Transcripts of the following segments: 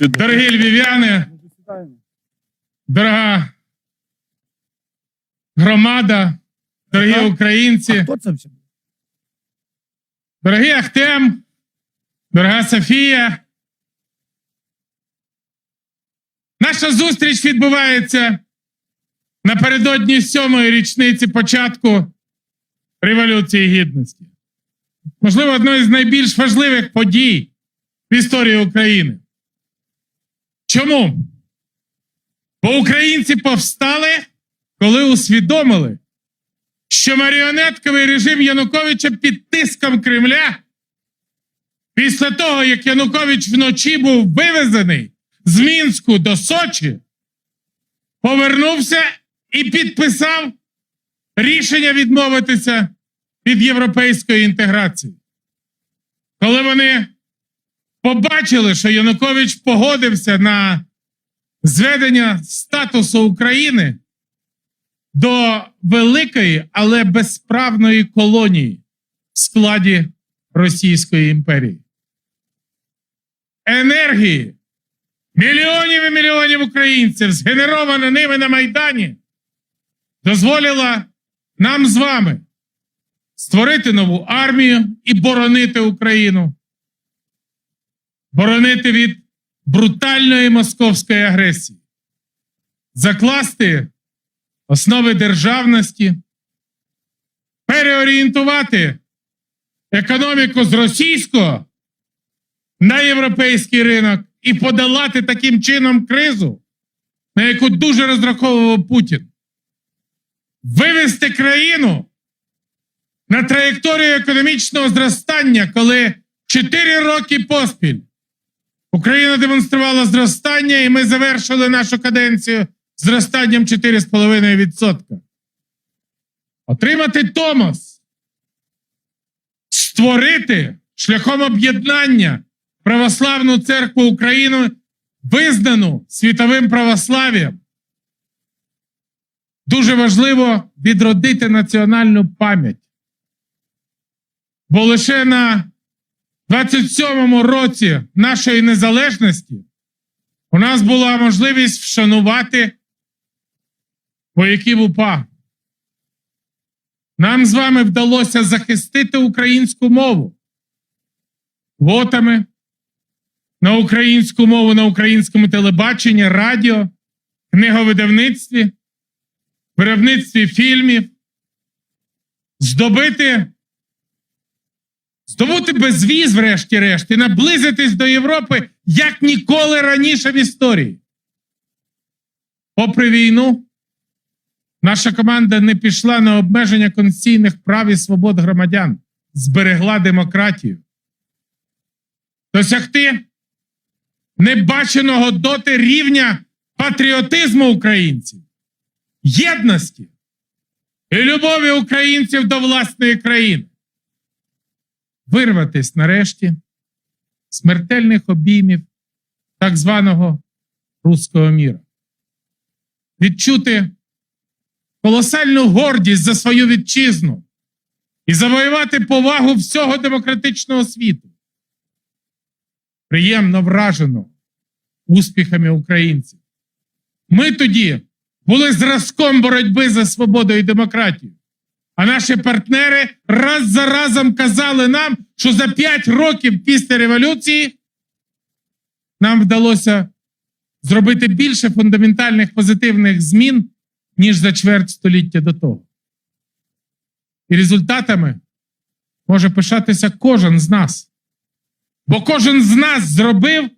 Дорогі львів'яни, дорога громада, дорогі українці, дорогий Ахтем, дорога Софія. Наша зустріч відбувається напередодні сьомої річниці початку Революції Гідності. Можливо, одної з найбільш важливих подій в історії України. Чому? Бо українці повстали, коли усвідомили, що маріонетковий режим Януковича під тиском Кремля, після того, як Янукович вночі був вивезений з Мінську до Сочі, повернувся і підписав рішення відмовитися від європейської інтеграції. Коли вони побачили, що Янукович погодився на зведення статусу України до великої, але безправної колонії в складі Російської імперії. Енергії мільйонів і мільйонів українців, згенеровано ними на Майдані, дозволила нам з вами створити нову армію і боронити Україну, боронити від брутальної московської агресії, закласти основи державності, переорієнтувати економіку з російського на європейський ринок і подолати таким чином кризу, на яку дуже розраховував Путін. Вивести країну на траєкторію економічного зростання, коли 4 роки поспіль Україна демонструвала зростання, і ми завершили нашу каденцію зростанням 4,5%. Отримати Томос, створити шляхом об'єднання православну церкву України, визнану світовим православ'ям. Дуже важливо відродити національну пам'ять. Бо лише на 27-му році нашої незалежності у нас була можливість вшанувати вояків УПА. Нам з вами вдалося захистити українську мову лотами на українську мову на українському телебаченні, радіо, книговидавництві, виробництві фільмів, здобити здобути безвіз, врешті-решт, і наблизитись до Європи як ніколи раніше в історії. Попри війну, наша команда не пішла на обмеження конституційних прав і свобод громадян, зберегла демократію. Досягти небаченого доти рівня патріотизму українців, єдності і любові українців до власної країни вирватись нарешті смертельних обіймів так званого руського міра, відчути колосальну гордість за свою вітчизну і завоювати повагу всього демократичного світу. Приємно вражено успіхами українців. Ми тоді були зразком боротьби за свободу і демократію. А наші партнери раз за разом казали нам, що за 5 років після революції нам вдалося зробити більше фундаментальних позитивних змін, ніж за чверть століття до того. І результатами може пишатися кожен з нас. Бо кожен з нас зробив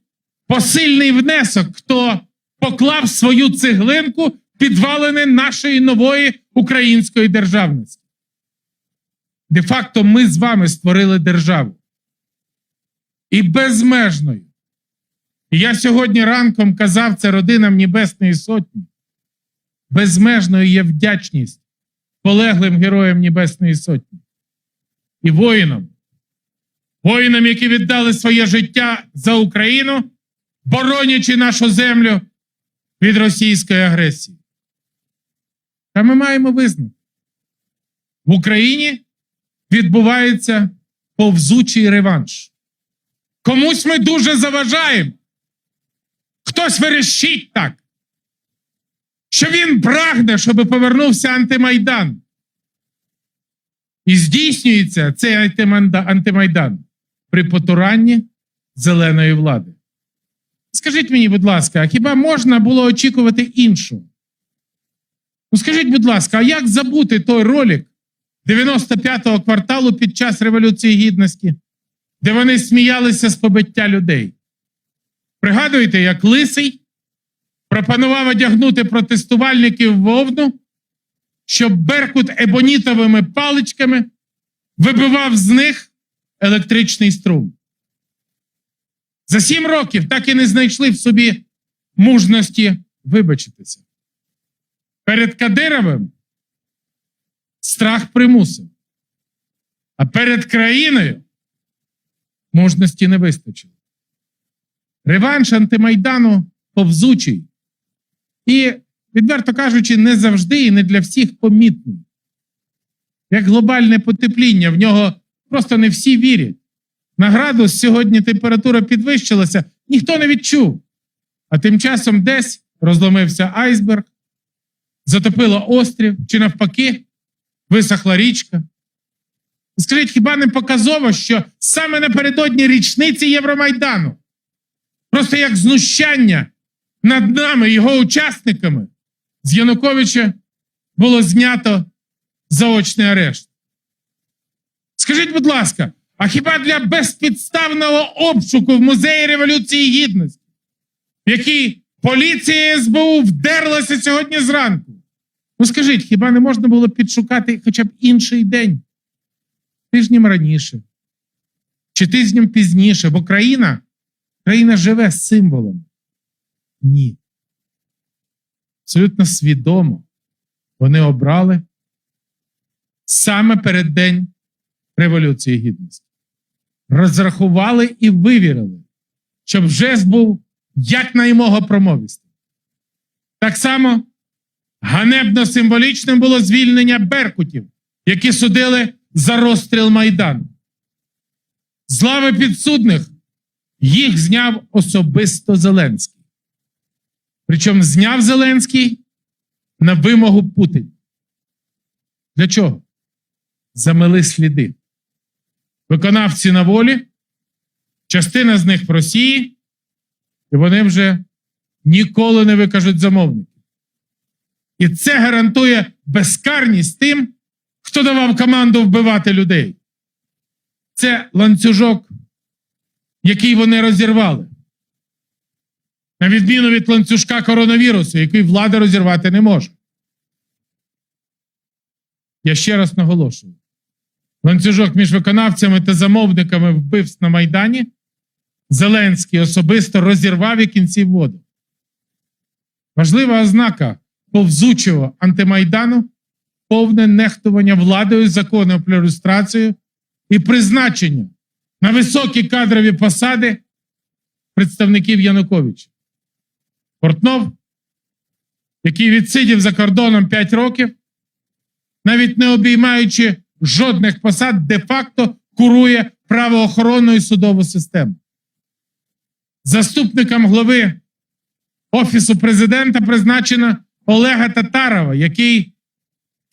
посильний внесок, хто поклав свою цеглинку підвалини нашої нової української державності. Де-факто ми з вами створили державу. І безмежною. І я сьогодні ранком казав це родинам Небесної Сотні. Безмежною є вдячність полеглим героям Небесної Сотні і воїнам, воїнам, які віддали своє життя за Україну, боронячи нашу землю від російської агресії. Та ми маємо визнати, в Україні відбувається повзучий реванш. Комусь ми дуже заважаємо, хтось верещить так, що він прагне, щоб повернувся антимайдан. І здійснюється цей антимайдан при потуранні зеленої влади. Скажіть мені, будь ласка, а хіба можна було очікувати іншого? Ну скажіть, будь ласка, а як забути той ролик 95-го кварталу під час Революції Гідності, де вони сміялися з побиття людей? Пригадуєте, як Лисий пропонував одягнути протестувальників в вовну, щоб Беркут ебонітовими паличками вибивав з них електричний струм. За сім років так і не знайшли в собі мужності вибачитися. Перед Кадировим страх примусив, а перед країною мужності не вистачило. Реванш антимайдану повзучий і, відверто кажучи, не завжди і не для всіх помітний. Як глобальне потепління, в нього просто не всі вірять. На градус сьогодні температура підвищилася, ніхто не відчув. А тим часом десь розломився айсберг, затопило острів чи навпаки висохла річка. Скажіть, хіба не показово, що саме напередодні річниці Євромайдану, просто як знущання над нами, його учасниками, з Януковича було знято заочний арешт. Скажіть, будь ласка, а хіба для безпідставного обшуку в музеї Революції Гідності, в який поліція СБУ вдерлася сьогодні зранку? Ну скажіть, хіба не можна було підшукати хоча б інший день? Тижнем раніше, чи тижнем пізніше, бо країна, країна живе з символами. Ні. Абсолютно свідомо вони обрали саме перед День Революції Гідності. Розрахували і вивірили, щоб жест був якнаймога промовістим. Так само ганебно символічним було звільнення беркутів, які судили за розстріл Майдану. З лави підсудних їх зняв особисто Зеленський. Причому зняв Зеленський на вимогу Путіна. Для чого? Замели сліди. Виконавці на волі, частина з них в Росії, і вони вже ніколи не викажуть замовників. І це гарантує безкарність тим, хто давав команду вбивати людей. Це ланцюжок, який вони розірвали. На відміну від ланцюжка коронавірусу, який влада розірвати не може. Я ще раз наголошую: ланцюжок між виконавцями та замовниками вбивств на Майдані Зеленський особисто розірвав і кінці воду. Важлива ознака повзучого антимайдану повне нехтування владою законом про люстрацію і призначення на високі кадрові посади представників Януковича. Портнов, який відсидів за кордоном 5 років, навіть не обіймаючи жодних посад, де-факто курує правоохоронну і судову систему. Заступником глави Офісу президента призначено Олега Татарова, який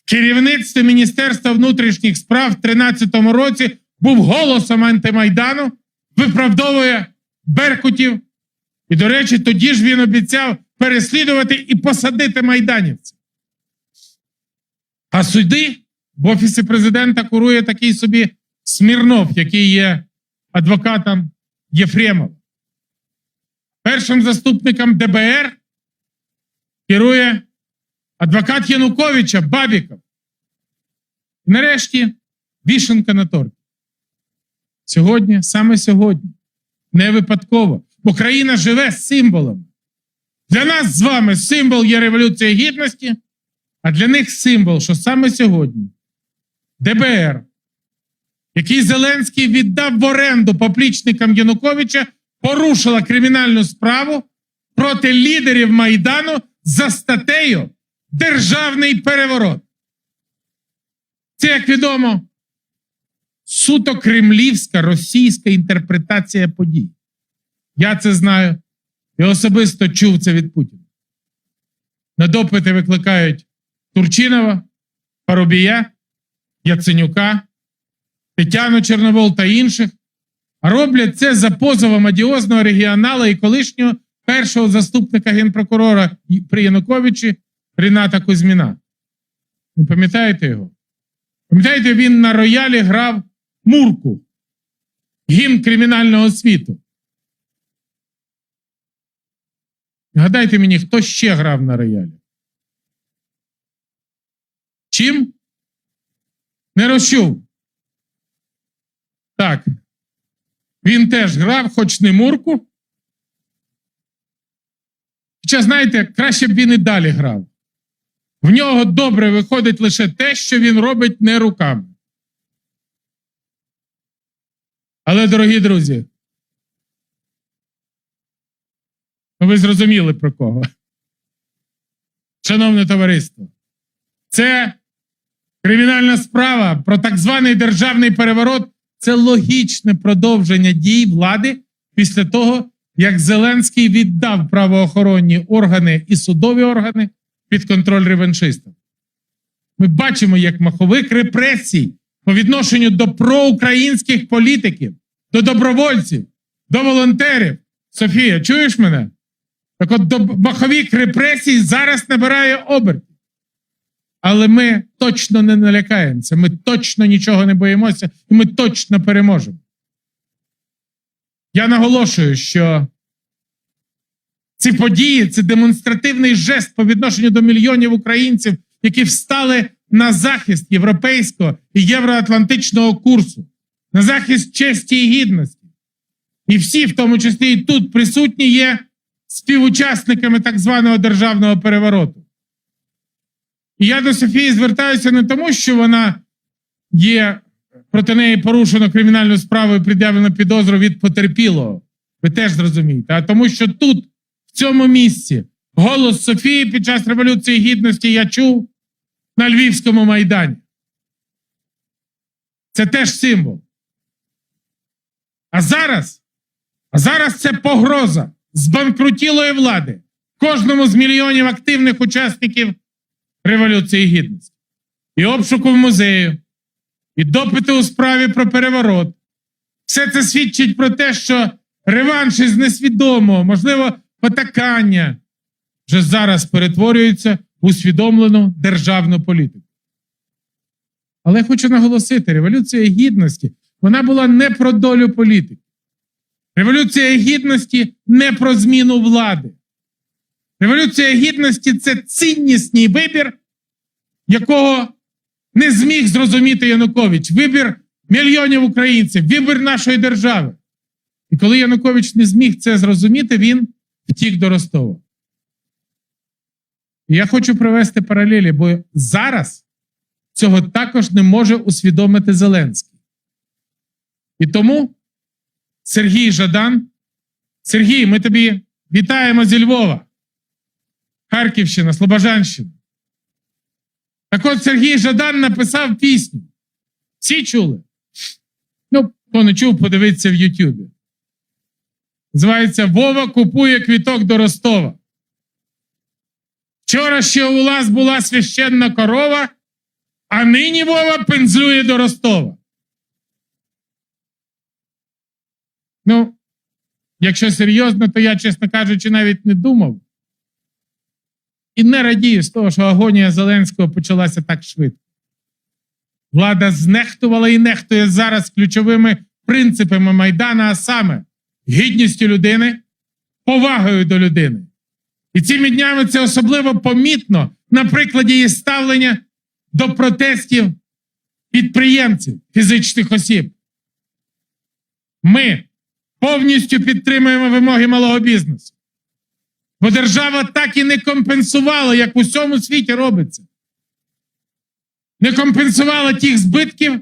в керівництві Міністерства внутрішніх справ в 2013 році був голосом антимайдану, виправдовує Беркутів. І, до речі, тоді ж він обіцяв переслідувати і посадити майданівців. А суди в Офісі президента курує такий собі Смірнов, який є адвокатом Єфремова. Першим заступником ДБР керує адвокат Януковича Бабіков. І нарешті вішенка на торті. Сьогодні, саме сьогодні, не випадково, бо країна живе з символами. Для нас з вами символ є Революція Гідності, а для них символ, що саме сьогодні ДБР, який Зеленський віддав в оренду поплічникам Януковича, порушила кримінальну справу проти лідерів Майдану за статтею Державний переворот. Це, як відомо, суто кремлівська російська інтерпретація подій. Я це знаю і особисто чув це від Путіна. На допити викликають Турчинова, Парубія, Яценюка, Тетяну Чорновол та інших, а роблять це за позовом адіозного регіонала і колишнього першого заступника генпрокурора при Януковичі Ріната Кузьміна. Ви пам'ятаєте його? Пам'ятаєте, він на роялі грав Мурку, гімн кримінального світу. Гадайте мені, хто ще грав на роялі? Чим? Не розчув. Так. Він теж грав, хоч не Мурку. Хоча, знаєте, краще б він і далі грав. В нього добре виходить лише те, що він робить не руками. Але, дорогі друзі, ну, ви зрозуміли про кого. Шановне товариство, це кримінальна справа про так званий державний переворот це логічне продовження дій влади після того, як Зеленський віддав правоохоронні органи і судові органи під контроль реваншистам. Ми бачимо, як маховик репресій по відношенню до проукраїнських політиків, до добровольців, до волонтерів. Софія, чуєш мене? Так от до маховик репресій зараз набирає обертів. Але ми точно не налякаємося, ми точно нічого не боїмося, і ми точно переможемо. Я наголошую, що ці події це демонстративний жест по відношенню до мільйонів українців, які встали на захист європейського і євроатлантичного курсу, на захист честі і гідності. І всі, в тому числі і тут присутні, є співучасниками так званого державного перевороту. І я до Софії звертаюся не тому, що вона є проти неї порушено кримінальну справу і пред'явлено підозру від потерпілого. Ви теж зрозумієте, а тому, що тут, в цьому місці, голос Софії під час Революції Гідності я чув на Львівському майдані. Це теж символ. А зараз, а зараз це погроза збанкрутілої влади кожному з мільйонів активних учасників Революції Гідності. І обшуку в музею, і допити у справі про переворот. Все це свідчить про те, що реванш із несвідомого, можливо, потакання вже зараз перетворюється в усвідомлену державну політику. Але хочу наголосити: Революція Гідності вона була не про долю політики. Революція Гідності не про зміну влади. Революція Гідності це ціннісний вибір, якого не зміг зрозуміти Янукович. Вибір мільйонів українців, вибір нашої держави. І коли Янукович не зміг це зрозуміти, він втік до Ростова. І я хочу привести паралелі, бо зараз цього також не може усвідомити Зеленський. І тому Сергій Жадан, Сергій, ми тобі вітаємо зі Львова, Харківщина, Слобожанщина. Так от Сергій Жадан написав пісню. Всі чули? Ну, хто не чув, подивиться в Ютубі. Називається Вова купує квіток до Ростова. Вчора ще у вас була священна корова, а нині Вова пензлює до Ростова. Ну, якщо серйозно, то я, чесно кажучи, навіть не думав. І не радію з того, що агонія Зеленського почалася так швидко. Влада знехтувала і нехтує зараз ключовими принципами Майдана, а саме гідністю людини, повагою до людини. І цими днями це особливо помітно на прикладі її ставлення до протестів підприємців, фізичних осіб. Ми повністю підтримуємо вимоги малого бізнесу. Бо держава так і не компенсувала, як у всьому світі робиться. Не компенсувала тих збитків,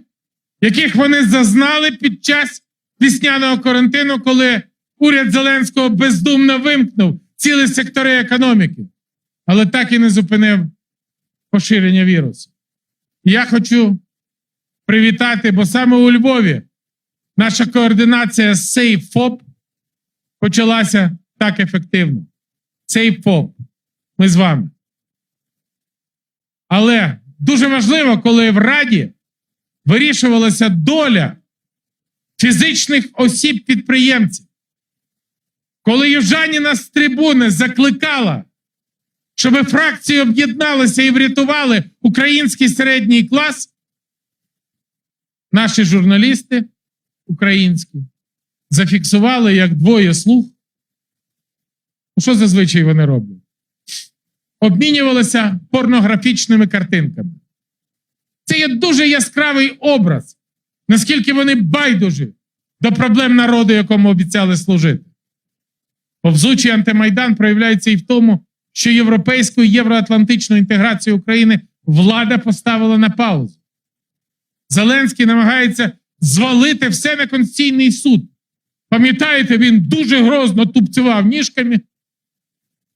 яких вони зазнали під час весняного карантину, коли уряд Зеленського бездумно вимкнув цілі сектори економіки, але так і не зупинив поширення вірусу. Я хочу привітати, бо саме у Львові наша координація з SafeFOP почалася так ефективно. Цей ФОП. Ми з вами. Але дуже важливо, коли в Раді вирішувалася доля фізичних осіб підприємців. Коли Южаніна з трибуни закликала, щоб фракції об'єдналися і врятували український середній клас, наші журналісти українські зафіксували як двоє слуг. Що зазвичай вони роблять? Обмінювалися порнографічними картинками. Це є дуже яскравий образ, наскільки вони байдужі до проблем народу, якому обіцяли служити. Повзучий антимайдан проявляється і в тому, що європейську і євроатлантичну інтеграцію України влада поставила на паузу. Зеленський намагається звалити все на Конституційний суд. Пам'ятаєте, він дуже грозно тупцював ніжками,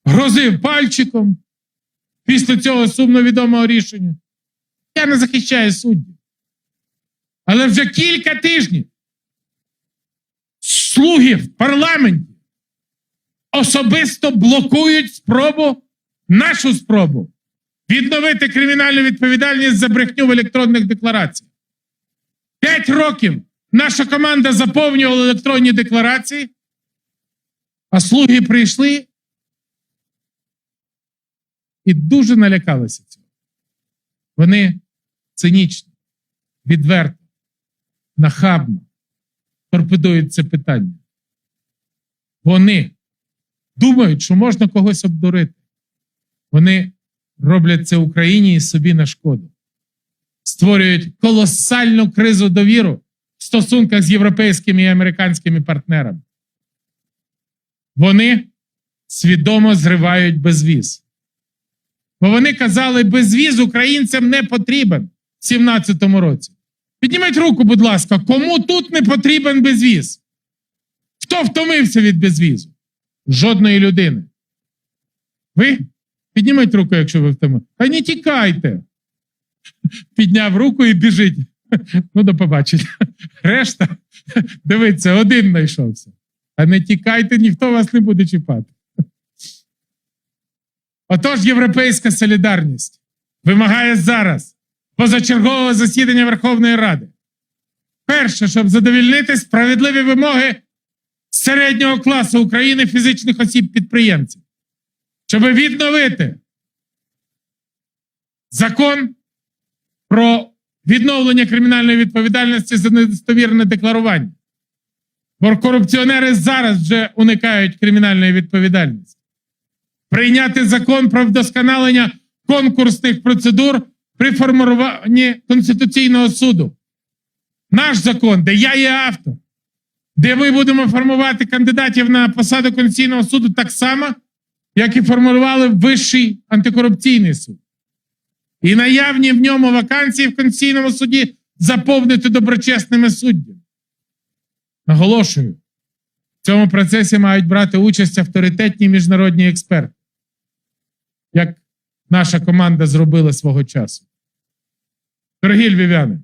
грозив пальчиком після цього сумно відомого рішення. Я не захищаю суддів. Але вже кілька тижнів слуги в парламенті особисто блокують спробу, нашу спробу відновити кримінальну відповідальність за брехню в електронних деклараціях. П'ять років наша команда заповнювала електронні декларації, а слуги прийшли і дуже налякалися цього. Вони цинічно, відверто, нахабно торпедують це питання. Вони думають, що можна когось обдурити. Вони роблять це Україні і собі на шкоду. Створюють колосальну кризу довіру в стосунках з європейськими і американськими партнерами. Вони свідомо зривають безвіз. Бо вони казали, безвіз українцям не потрібен в 2017 році. Підніміть руку, будь ласка, кому тут не потрібен безвіз? Хто втомився від безвізу? Жодної людини. Ви? Підніміть руку, якщо ви втомилися. Та не тікайте. Підняв руку і біжить. Ну, до побачення. Решта, дивіться, один знайшовся. А не тікайте, ніхто вас не буде чіпати. Отож, Європейська солідарність вимагає зараз позачергового засідання Верховної Ради. Перше, щоб задовільнити справедливі вимоги середнього класу України фізичних осіб підприємців, щоб відновити закон про відновлення кримінальної відповідальності за недостовірне декларування. Бо корупціонери зараз вже уникають кримінальної відповідальності. Прийняти закон про вдосконалення конкурсних процедур при формуванні Конституційного суду. Наш закон, де я є автор, де ми будемо формувати кандидатів на посаду Конституційного суду так само, як і формували Вищий антикорупційний суд. І наявні в ньому вакансії в Конституційному суді заповнити доброчесними суддями. Наголошую, в цьому процесі мають брати участь авторитетні міжнародні експерти, як наша команда зробила свого часу. Дорогі львів'яни,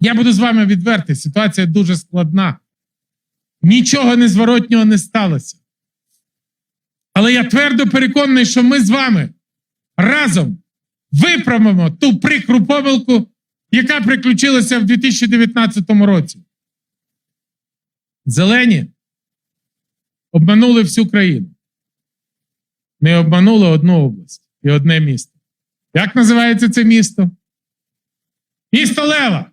я буду з вами відвертий, ситуація дуже складна. Нічого незворотнього не сталося. Але я твердо переконаний, що ми з вами разом виправимо ту прикру помилку, яка приключилася в 2019 році. Зелені обманули всю країну. Не обманули одну область і одне місто. Як називається це місто? Місто Лева.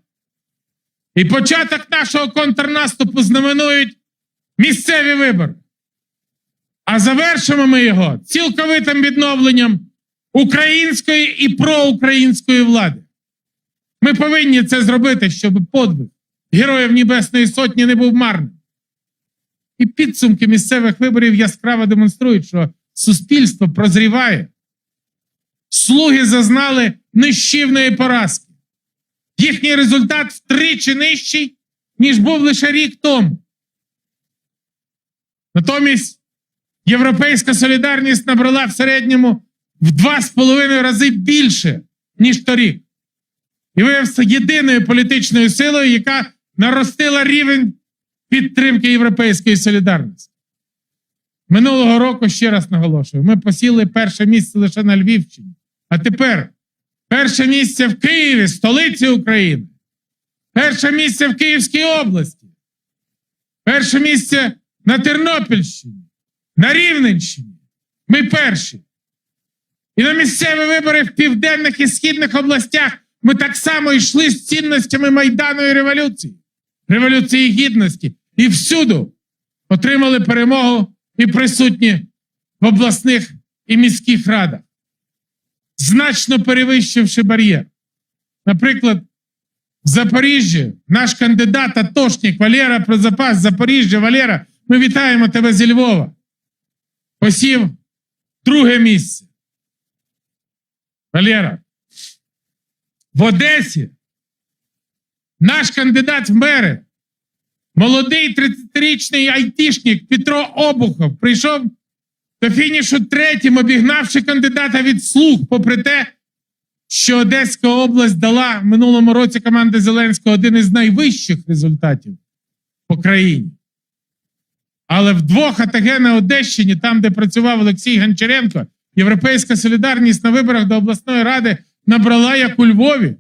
І початок нашого контрнаступу знаменують місцеві вибори. А завершимо ми його цілковитим відновленням української і проукраїнської влади. Ми повинні це зробити, щоб подвиг Героїв Небесної Сотні не був марним. І підсумки місцевих виборів яскраво демонструють, що суспільство прозріває. Слуги зазнали нищівної поразки. Їхній результат втричі нижчий, ніж був лише рік тому. Натомість Європейська солідарність набрала в середньому в два з половиною рази більше, ніж торік. І виявився єдиною політичною силою, яка наростила рівень підтримки Європейської солідарності. Минулого року, ще раз наголошую, ми посіли перше місце лише на Львівщині. А тепер перше місце в Києві, столиці України. Перше місце в Київській області. Перше місце на Тернопільщині, на Рівненщині. Ми перші. І на місцеві вибори в південних і східних областях ми так само йшли з цінностями Майдану і революції, революції гідності. І всюди отримали перемогу і присутні в обласних і міських радах, значно перевищивши бар'єр. Наприклад, в Запоріжжі наш кандидат атошник Валера про запас Запоріжжя. Валера, ми вітаємо тебе зі Львова. Посів друге місце. Валера. В Одесі наш кандидат в мери, молодий 30-річний айтішник Петро Обухов прийшов до фінішу третім, обігнавши кандидата від слуг, попри те, що Одеська область дала в минулому році команди Зеленського один із найвищих результатів по країні. Але в двох АТГ на Одещині, там, де працював Олексій Гончаренко, Європейська солідарність на виборах до обласної ради набрала як у Львові,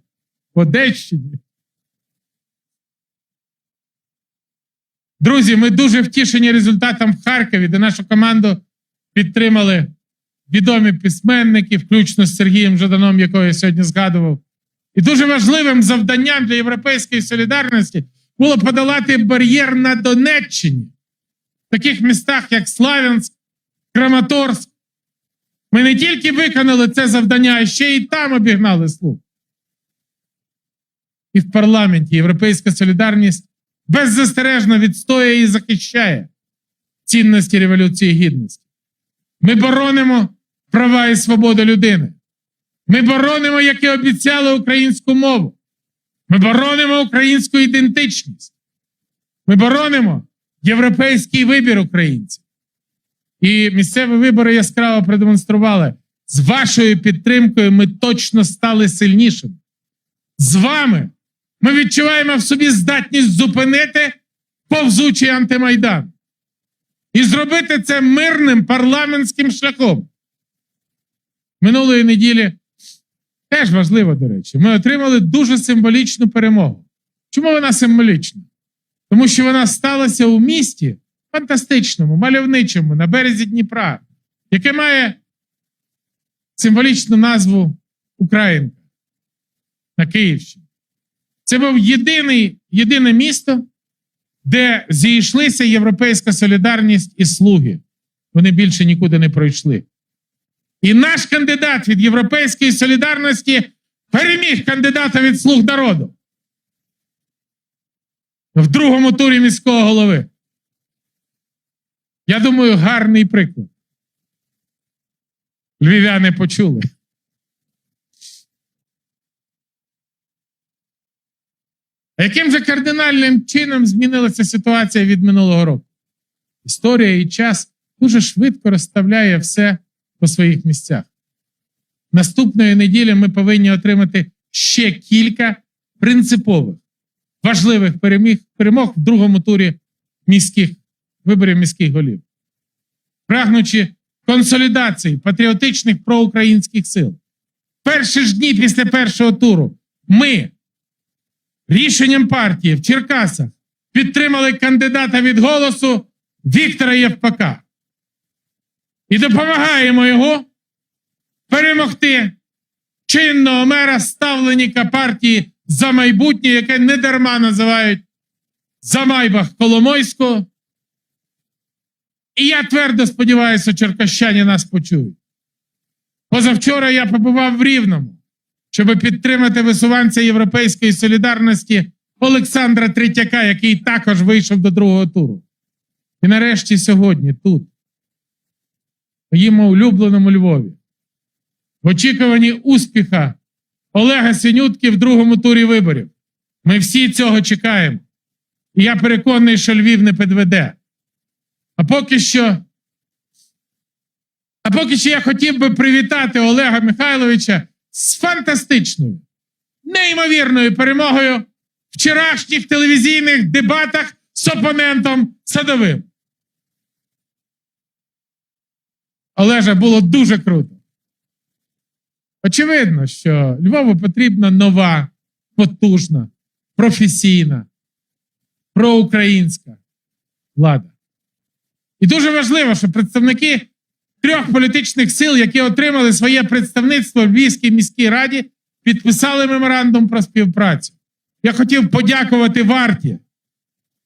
в Одещині. Друзі, ми дуже втішені результатом в Харкові, де нашу команду підтримали відомі письменники, включно з Сергієм Жаданом, якого я сьогодні згадував. І дуже важливим завданням для Європейської солідарності було подолати бар'єр на Донеччині, в таких містах, як Славянськ, Краматорськ. Ми не тільки виконали це завдання, а ще й там обігнали слух. І в парламенті Європейська солідарність беззастережно відстоює і захищає цінності Революції Гідності. Ми боронимо права і свободу людини. Ми боронимо, як і обіцяли, українську мову. Ми боронимо українську ідентичність. Ми боронимо європейський вибір українців. І місцеві вибори яскраво продемонстрували. З вашою підтримкою ми точно стали сильнішими. З вами ми відчуваємо в собі здатність зупинити повзучий антимайдан і зробити це мирним парламентським шляхом. Минулої неділі теж важливо, до речі, ми отримали дуже символічну перемогу. Чому вона символічна? Тому що вона сталася у місті фантастичному, мальовничому, на березі Дніпра, яке має символічну назву Українка на Київщині. Це був єдиний, єдине місто, де зійшлися Європейська солідарність і слуги. Вони більше нікуди не пройшли. І наш кандидат від Європейської солідарності переміг кандидата від слуг народу в другому турі міського голови. Я думаю, гарний приклад. Львів'яни почули. А яким же кардинальним чином змінилася ситуація від минулого року? Історія і час дуже швидко розставляє все по своїх місцях. Наступної неділі ми повинні отримати ще кілька принципових важливих переміг, перемог в другому турі міських виборів міських голів, прагнучи консолідації патріотичних проукраїнських сил. Перші ж дні після першого туру ми рішенням партії в Черкасах підтримали кандидата від голосу Віктора Євпака і допомагаємо його перемогти чинного мера ставленника партії за майбутнє, яке недарма називають Замайбах Коломойського. І я твердо сподіваюся, черкащані нас почують. Позавчора я побував в Рівному, щоб підтримати висуванця Європейської солідарності Олександра Третяка, який також вийшов до другого туру. І нарешті сьогодні тут, в моєму улюбленому Львові, в очікуванні успіха Олега Синютки в другому турі виборів. Ми всі цього чекаємо. І я переконаний, що Львів не підведе. А поки що. А поки що я хотів би привітати Олега Михайловича з фантастичною, неймовірною перемогою в вчорашніх телевізійних дебатах з опонентом Садовим. Олежа, було дуже круто. Очевидно, що Львову потрібна нова, потужна, професійна, проукраїнська влада. І дуже важливо, що представники трьох політичних сил, які отримали своє представництво в Львівській міській раді, підписали меморандум про співпрацю. Я хотів подякувати варті,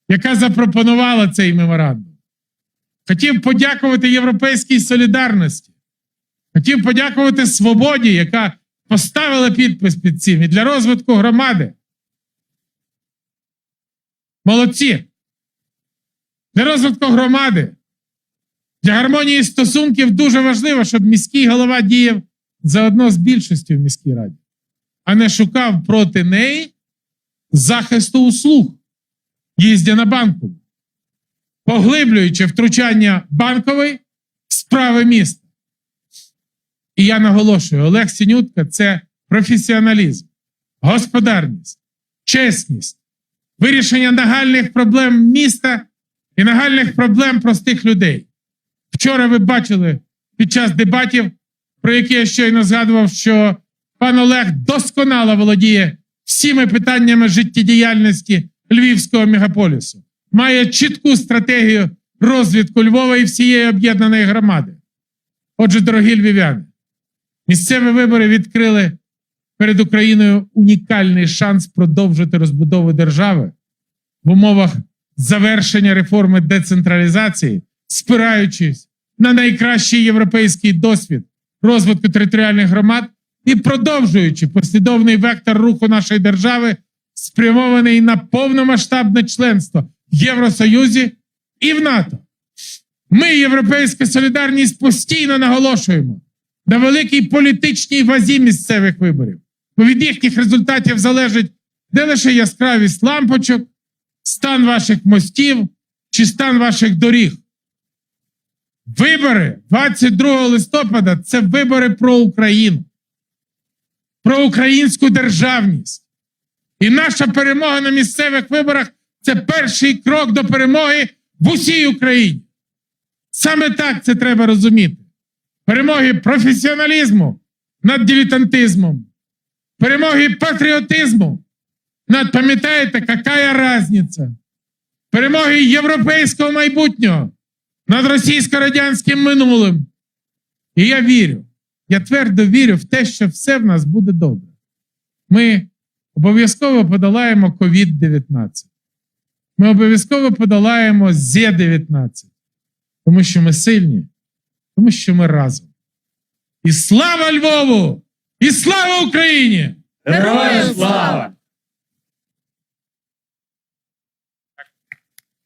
яка запропонувала цей меморандум. Хотів подякувати Європейській солідарності. Хотів подякувати Свободі, яка поставила підпис під цим і для розвитку громади. Молодці. Для розвитку громади, для гармонії стосунків дуже важливо, щоб міський голова діяв заодно з більшістю в міській раді, а не шукав проти неї захисту услуг, їздя на банку, поглиблюючи втручання банкової справи міста. І я наголошую, Олег Сінютка це професіоналізм, господарність, чесність, вирішення нагальних проблем міста і нагальних проблем простих людей. Вчора ви бачили під час дебатів, про які я щойно згадував, що пан Олег досконало володіє всіми питаннями життєдіяльності Львівського мегаполісу, має чітку стратегію розвитку Львова і всієї об'єднаної громади. Отже, дорогі львів'яни, місцеві вибори відкрили перед Україною унікальний шанс продовжити розбудову держави в умовах завершення реформи децентралізації, спираючись на найкращий європейський досвід розвитку територіальних громад і продовжуючи послідовний вектор руху нашої держави, спрямований на повномасштабне членство в Євросоюзі і в НАТО. Ми, Європейська солідарність, постійно наголошуємо на великій політичній вазі місцевих виборів, бо від їхніх результатів залежить не лише яскравість лампочок, стан ваших мостів чи стан ваших доріг. Вибори 22 листопада це вибори про Україну, про українську державність. І наша перемога на місцевих виборах це перший крок до перемоги в усій Україні. Саме так це треба розуміти. Перемоги професіоналізму над дилетантизмом, перемоги патріотизму над, пам'ятаєте, яка різниця? Перемоги європейського майбутнього над російсько-радянським минулим. І я вірю, я твердо вірю в те, що все в нас буде добре. Ми обов'язково подолаємо COVID-19. Ми обов'язково подолаємо З-19. Тому що ми сильні, тому що ми разом. І слава Львову! І слава Україні! Героям слава!